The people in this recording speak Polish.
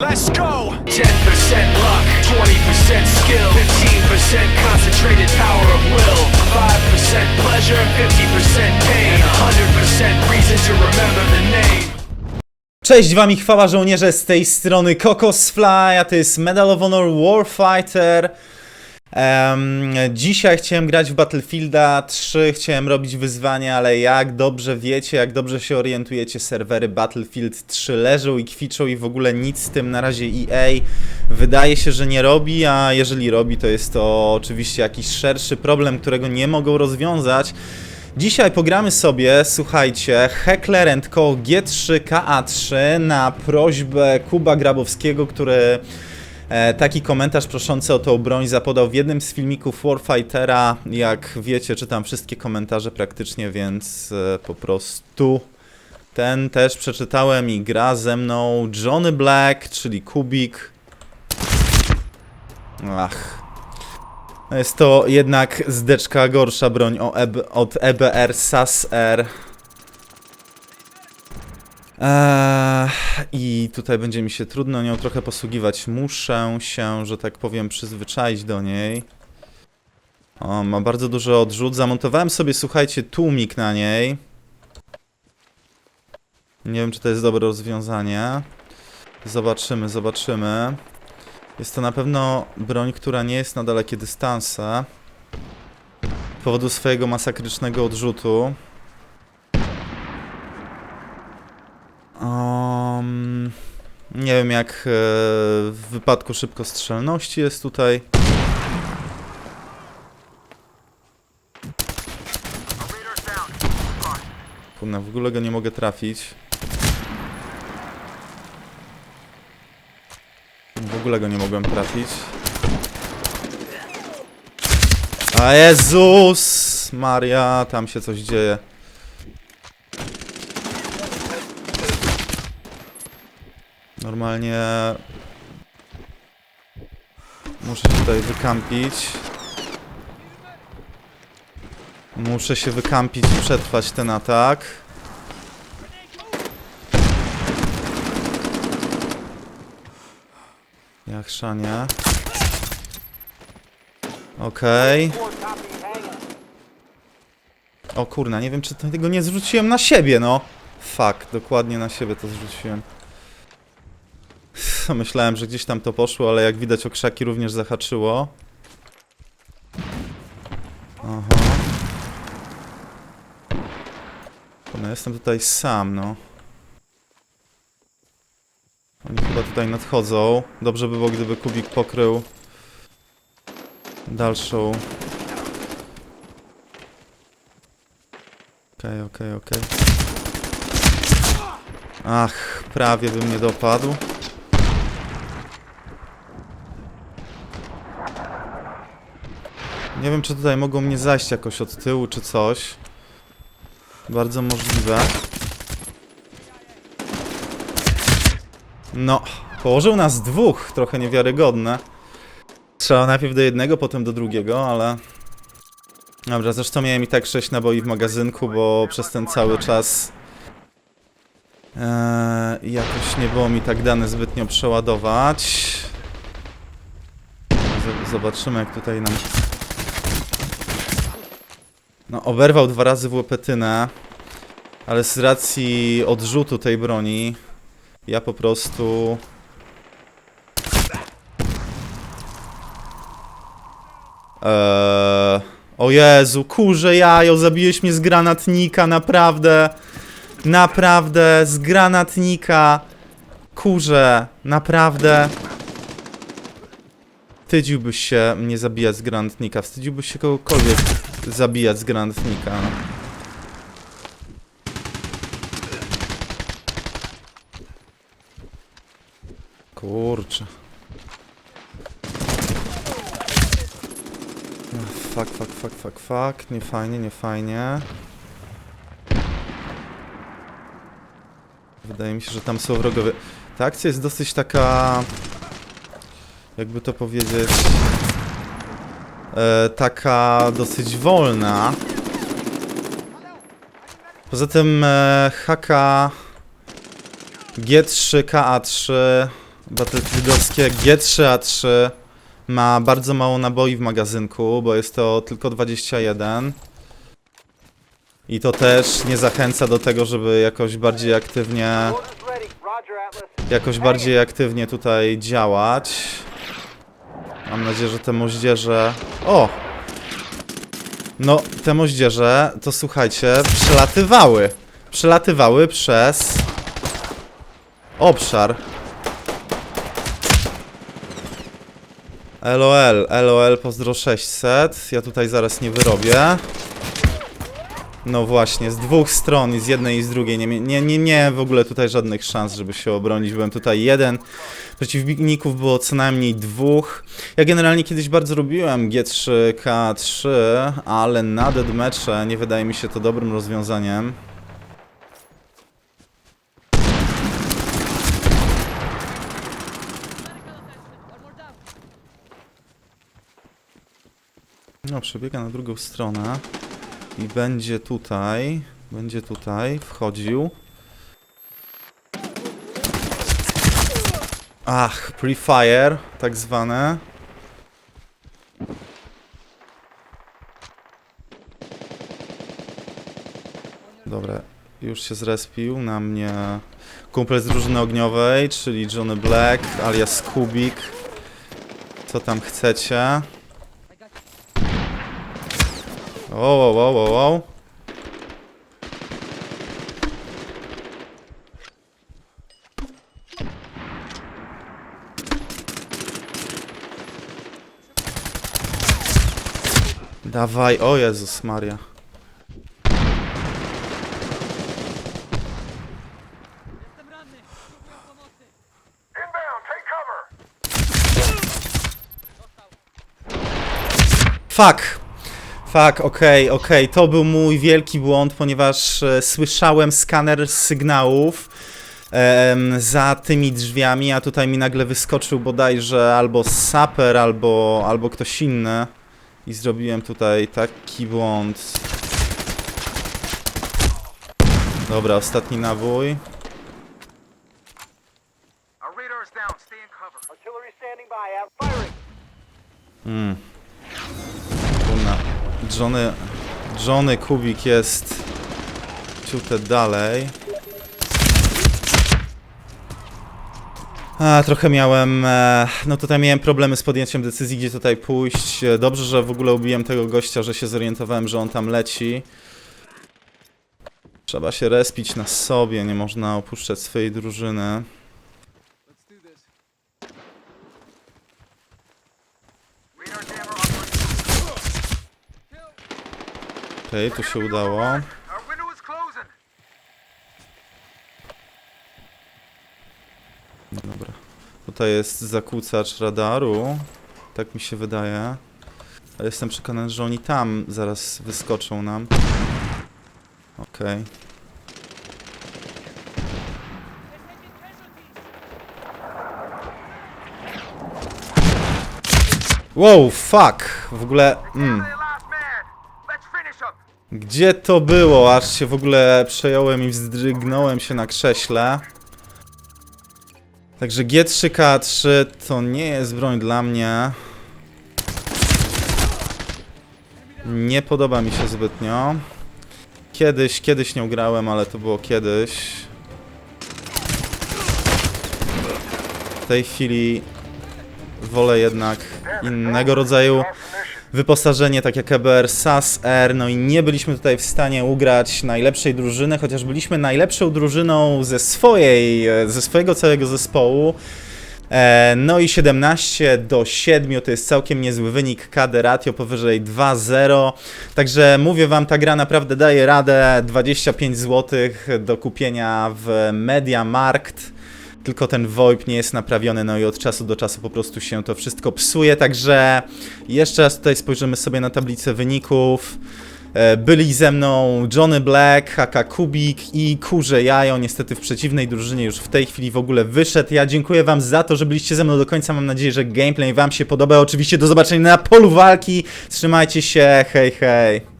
Let's go! 10% luck, 20% skill, 15% concentrated power of will, 5% pleasure, 50% pain, and 100% reason to remember the name. Cześć wami chwała żołnierze z tej strony Kokos Fly, a to jest Medal of Honor Warfighter. Em, dzisiaj chciałem grać w Battlefielda 3, chciałem robić wyzwania, ale jak dobrze wiecie, jak dobrze się orientujecie, serwery Battlefield 3 leżą i kwiczą i w ogóle nic z tym na razie EA wydaje się, że nie robi, a jeżeli robi, to jest to oczywiście jakiś szerszy problem, którego nie mogą rozwiązać. Dzisiaj pogramy sobie, słuchajcie, Heckler Co G3 KA3 na prośbę Kuba Grabowskiego, który taki komentarz proszący o tą broń zapodał w jednym z filmików Warfightera. Jak wiecie, czytam wszystkie komentarze praktycznie, więc e, po prostu ten też przeczytałem i gra ze mną Johnny Black, czyli Kubik. Ach, jest to jednak zdeczka gorsza broń EB, od E EBR SAS-R. Eee, I tutaj będzie mi się trudno nią trochę posługiwać. Muszę się, że tak powiem, przyzwyczaić do niej. O, ma bardzo duży odrzut. Zamontowałem sobie, słuchajcie, tłumik na niej. Nie wiem, czy to jest dobre rozwiązanie. Zobaczymy, zobaczymy. Jest to na pewno broń, która nie jest na dalekie dystanse. Z powodu swojego masakrycznego odrzutu. Um, nie wiem jak e, w wypadku szybkostrzelności jest tutaj. Kurna, w ogóle go nie mogę trafić. W ogóle go nie mogłem trafić. A Jezus! Maria, tam się coś dzieje. Normalnie... Muszę się tutaj wykampić. Muszę się wykampić i przetrwać ten atak. Jak chrzanie. Okej. O kurna, nie wiem czy tego nie zrzuciłem na siebie, no. Fuck, dokładnie na siebie to zrzuciłem. Myślałem, że gdzieś tam to poszło, ale jak widać o krzaki również zahaczyło. Aha. No jestem tutaj sam, no. Oni chyba tutaj nadchodzą. Dobrze by było, gdyby Kubik pokrył dalszą. Okej, okej, okej. Ach, prawie bym nie dopadł. Nie wiem, czy tutaj mogą mnie zajść jakoś od tyłu, czy coś. Bardzo możliwe. No, położył nas dwóch, trochę niewiarygodne. Trzeba najpierw do jednego, potem do drugiego, ale... Dobra, zresztą miałem i tak 6 naboi w magazynku, bo przez ten cały czas... Eee, jakoś nie było mi tak dane zbytnio przeładować. Zobaczymy, jak tutaj nam... No, oberwał dwa razy w łepetynę, ale z racji odrzutu tej broni ja po prostu... Eee... O Jezu, kurze jajo, zabiłeś mnie z granatnika, naprawdę. Naprawdę, z granatnika. Kurze, naprawdę. Wstydziłbyś się mnie zabijać z granatnika, wstydziłbyś się kogokolwiek zabijać z granatnika. Kurczę. Fuck, fuck, fuck, fuck, fuck. Nie fajnie, nie fajnie. Wydaje mi się, że tam są wrogowie. Ta akcja jest dosyć taka... Jakby to powiedzieć... E, taka dosyć wolna. Poza tym e, HK G3, KA3 Battlefieldowskie G3A3 ma bardzo mało naboi w magazynku, bo jest to tylko 21. I to też nie zachęca do tego, żeby jakoś bardziej aktywnie jakoś bardziej aktywnie tutaj działać. Mam nadzieję, że te moździerze... O! No, te moździerze, to słuchajcie, przelatywały. Przelatywały przez obszar. LOL, LOL, pozdro 600. Ja tutaj zaraz nie wyrobię. No właśnie, z dwóch stron, z jednej i z drugiej. Nie, nie, nie, nie w ogóle tutaj żadnych szans, żeby się obronić. Byłem tutaj jeden. Przeciwników było co najmniej dwóch. Ja generalnie kiedyś bardzo lubiłem G3, K3, ale na deadmatche nie wydaje mi się to dobrym rozwiązaniem. No, przebiega na drugą stronę i będzie tutaj, będzie tutaj wchodził. Ach, pre-fire, tak zwane. Dobra, już się zrespił na mnie kumpel z drużyny ogniowej, czyli Johnny Black alias Kubik. Co tam chcecie? O, o, o, o, o. Dawaj, o Jezus Maria. Fuck. Fuck, okej, okej. To był mój wielki błąd, ponieważ e, słyszałem skaner sygnałów za tymi drzwiami, a tutaj mi nagle wyskoczył bodajże albo saper, albo, albo ktoś inny. I zrobiłem tutaj taki błąd. Dobra, ostatni nabój. Our radar is down. Stay in cover. Artillery standing by. Out firing. Mm. Kurna. Johnny, Johnny Kubik jest ciutę dalej. A, trochę miałem, e, no tutaj miałem problemy z podjęciem decyzji, gdzie tutaj pójść. E, Dobrze, że w ogóle ubiłem tego gościa, że się zorientowałem, że on tam leci. Trzeba się respić na sobie, nie można opuszczać swojej drużyny. Okej, tu się udało. Tutaj jest zakłócacz radaru. Tak mi się wydaje. Ale jestem przekonany, że oni tam zaraz wyskoczą nam. Okej. Wow, fuck! W ogóle... Mm. Gdzie to było? Aż się w ogóle przejąłem i wzdrygnąłem się na krześle. Także G3K3 to nie jest broń dla mnie. Nie podoba mi się zbytnio. Kiedyś, kiedyś nie grałem, ale to było kiedyś. W tej chwili wolę jednak innego rodzaju wyposażenie, tak jak EBR SAS R, no i nie byliśmy tutaj w stanie ugrać najlepszej drużyny, chociaż byliśmy najlepszą drużyną ze swojej, e, ze swojego całego zespołu. E, No i 17 do 7 to jest całkiem niezły wynik, KD ratio powyżej 2-0. Także mówię wam, ta gra naprawdę daje radę. 25 zł do kupienia w Mediamarkt. Tylko ten VoIP nie jest naprawiony, no i od czasu do czasu po prostu się to wszystko psuje. Także jeszcze raz tutaj spojrzymy sobie na tablicę wyników. E, Byli ze mną Johnny Black, Haka Kubik i Kurze Jajo. Niestety w przeciwnej drużynie już w tej chwili w ogóle wyszedł. Ja dziękuję Wam za to, że byliście ze mną do końca. Mam nadzieję, że gameplay Wam się podoba. Oczywiście do zobaczenia na polu walki. Trzymajcie się, hej hej.